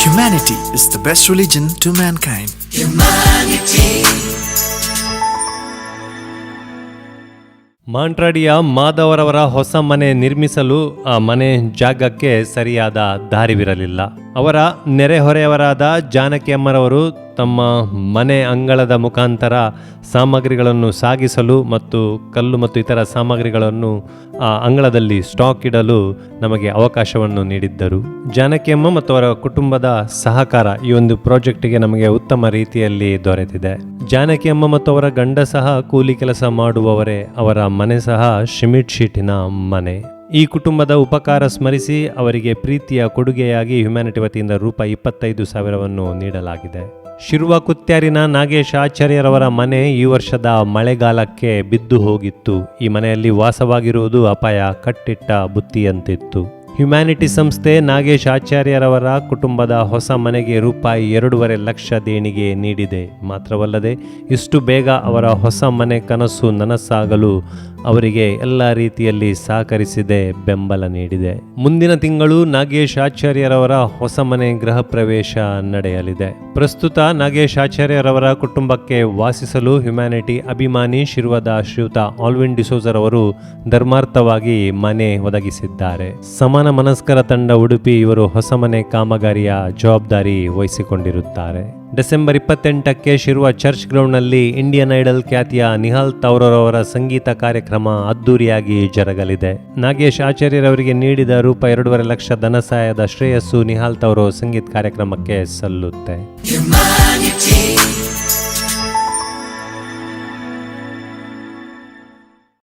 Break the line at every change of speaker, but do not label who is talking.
Humanity is the best religion to mankind. Humanity.
ಮಾಂಟ್ರಾಡಿಯ ಮಾಧವರವರ ಹೊಸ ಮನೆ ನಿರ್ಮಿಸಲು ಆ ಮನೆ ಜಾಗಕ್ಕೆ ಸರಿಯಾದ ದಾರಿವಿರಲಿಲ್ಲ ಅವರ ನೆರೆಹೊರೆಯವರಾದ ಜಾನಕಿ ಅಮ್ಮರವರು ತಮ್ಮ ಮನೆ ಅಂಗಳದ ಮುಖಾಂತರ ಸಾಮಗ್ರಿಗಳನ್ನು ಸಾಗಿಸಲು ಮತ್ತು ಕಲ್ಲು ಮತ್ತು ಇತರ ಸಾಮಗ್ರಿಗಳನ್ನು ಆ ಅಂಗಳದಲ್ಲಿ ಸ್ಟಾಕ್ ಇಡಲು ನಮಗೆ ಅವಕಾಶವನ್ನು ನೀಡಿದ್ದರು. ಜಾನಕಿಯಮ್ಮ ಮತ್ತು ಅವರ ಕುಟುಂಬದ ಸಹಕಾರ ಈ ಒಂದು ಪ್ರಾಜೆಕ್ಟಿಗೆ ನಮಗೆ ಉತ್ತಮ ರೀತಿಯಲ್ಲಿ ದೊರೆತಿದೆ. ಜಾನಕಿಯಮ್ಮ ಮತ್ತು ಅವರ ಗಂಡ ಸಹ ಕೂಲಿ ಕೆಲಸ ಮಾಡುವವರೇ, ಅವರ ಮನೆ ಸಹ ಶಿಮಿಟ್ ಶೀಟಿನ ಮನೆ. ಈ ಕುಟುಂಬದ ಉಪಕಾರ ಸ್ಮರಿಸಿ ಅವರಿಗೆ ಪ್ರೀತಿಯ ಕೊಡುಗೆಯಾಗಿ ಹ್ಯುಮ್ಯಾನಿಟಿ ವತಿಯಿಂದ ರೂಪಾಯಿ ಇಪ್ಪತ್ತೈದು ಸಾವಿರವನ್ನು ನೀಡಲಾಗಿದೆ. ಶಿರುವ ಕುತ್ಯಾರಿನ ನಾಗೇಶ್ ಆಚಾರ್ಯರವರ ಮನೆ ಈ ವರ್ಷದ ಮಳೆಗಾಲಕ್ಕೆ ಬಿದ್ದು ಹೋಗಿತ್ತು. ಈ ಮನೆಯಲ್ಲಿ ವಾಸವಾಗಿರುವುದು ಅಪಾಯ. ಕಟ್ಟಿಟ್ಟ ಬುತ್ತಿಯಂತಿತ್ತು. ಹ್ಯುಮ್ಯಾನಿಟಿ ಸಂಸ್ಥೆ ನಾಗೇಶ್ ಆಚಾರ್ಯರವರ ಕುಟುಂಬದ ಹೊಸ ಮನೆಗೆ ರೂಪಾಯಿ ಎರಡೂವರೆ ಲಕ್ಷ ದೇಣಿಗೆ ನೀಡಿದೆ. ಮಾತ್ರವಲ್ಲದೆ ಇಷ್ಟು ಬೇಗ ಅವರ ಹೊಸ ಮನೆ ಕನಸು ನನಸಾಗಲು ಅವರಿಗೆ ಎಲ್ಲ ರೀತಿಯಲ್ಲಿ ಸಹಕರಿಸಿದೆ ಬೆಂಬಲ ನೀಡಿದೆ. ಮುಂದಿನ ತಿಂಗಳು ನಾಗೇಶ್ ಆಚಾರ್ಯರವರ ಹೊಸ ಮನೆ ಗೃಹ ಪ್ರವೇಶ ನಡೆಯಲಿದೆ. ಪ್ರಸ್ತುತ ನಾಗೇಶ್ ಆಚಾರ್ಯರವರ ಕುಟುಂಬಕ್ಕೆ ವಾಸಿಸಲು ಹ್ಯುಮ್ಯಾನಿಟಿ ಅಭಿಮಾನಿ ಶಿರುವದ ಶ್ರೀಯುತ ಆಲ್ವಿನ್ ಡಿಸೋಜರ್ ಅವರು ಧರ್ಮಾರ್ಥವಾಗಿ ಮನೆ ಒದಗಿಸಿದ್ದಾರೆ. ಸಮಾನ ಮನಸ್ಕರ ತಂಡ ಉಡುಪಿ ಇವರು ಹೊಸ ಮನೆ ಕಾಮಗಾರಿಯ ಜವಾಬ್ದಾರಿ ವಹಿಸಿಕೊಂಡಿರುತ್ತಾರೆ. ಡಿಸೆಂಬರ್ ಇಪ್ಪತ್ತೆಂಟಕ್ಕೆ ಶಿರುವ ಚರ್ಚ್ ಗ್ರೌಂಡ್ನಲ್ಲಿ ಇಂಡಿಯನ್ ಐಡಲ್ ಖ್ಯಾತಿಯ ನಿಹಾಲ್ ತೌರರವರ ಸಂಗೀತ ಕಾರ್ಯಕ್ರಮ ಅದ್ದೂರಿಯಾಗಿ ಜರಗಲಿದೆ. ನಾಗೇಶ್ ಆಚಾರ್ಯರವರಿಗೆ ನೀಡಿದ ರೂಪ ಎರಡೂವರೆ ಲಕ್ಷ ಧನ ಸಹಾಯದ ಶ್ರೇಯಸ್ಸು ನಿಹಾಲ್ ತವರು ಸಂಗೀತ ಕಾರ್ಯಕ್ರಮಕ್ಕೆ ಸಲ್ಲುತ್ತೆ.